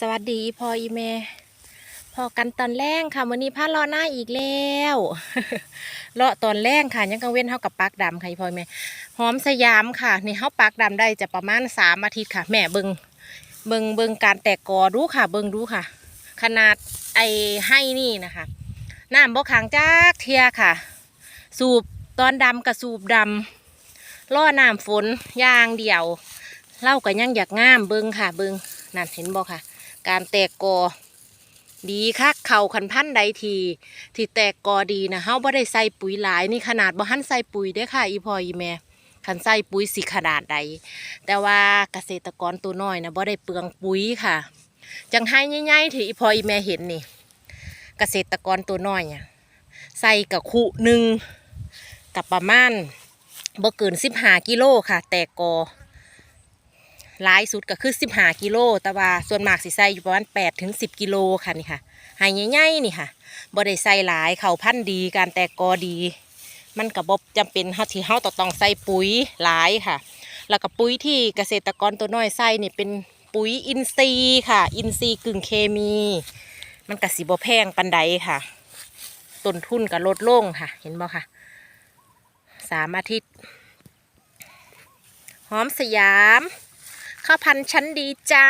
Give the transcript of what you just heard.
สวัสดีพออีเมพอกันตอนแรกค่ะวันนี้พารอหน้าอีกแล้วเลาะตอนแรกค่ะ ยังกังเว้นเท่ากับปักดำค่ะพออีเมหอมสยามค่ะนี่เฮาปักดำได้จะประมาณสามอาทิตย์ค่ะ แม่เบิงเบิงเบิงการแตกกอดู้ค่ะ เบิงดูค่ะ ขนาดไอ้ให้นี่นะคะน้ำบ่ขังจากเทียค่ะ สูบตอนดำกับสูบดำล่อน้ำฝนย่างเดียวเล่าก็ยังอยากงามเบิงค่ะ เบิง นั่นเห็นบ่ค่ะ การแตกกอดีคักเข่าขันพันใดที ที่แตกกอดีนะเฮาบ่ได้ใส่ปุ๋ยหลายนี่ขนาดบ่หันใส่ปุ๋ยเด้ค่ะ อีพ่ออีแม่คันใส่ปุ๋ยสิขนาดใด แต่ว่าเกษตรกรตัวน้อยนะบ่ได้เปลืองปุ๋ยค่ะ จังให้ใหญ่ๆที่อีพ่ออีแม่เห็นนี่ เกษตรกรตัวน้อยอะใส่กับคุหนึ่งกับประมาณบ่เกิน15กิโลค่ะ แตกกอ หลายสุดก็คือ 15 กิโล แต่ว่าส่วนมากสิใส่อยู่ประมาณ8ถึง10 กิโลค่ะนี่ค่ะใหายใหญ่ๆนี่ค่ะบ่ได้ใส่หลายเขาพันธุ์ดีการแตกกอดี มันก็บ่จำเป็นเฮาที่เฮาต้องต้องใส่ปุ๋ยหลายค่ะ แล้วก็ปุ๋ยที่เกษตรกรตัวน้อยใส่นี่เป็นปุ๋ยอินทรีย์ค่ะ อินทรีย์กึ่งเคมี มันก็สิบ่แพงปานใดค่ะต้นทุนก็ลดลงค่ะ เห็นบ่ค่ะสามอาทิตย์ หอมสยามาวพันธุ์ชั้นดีจ้า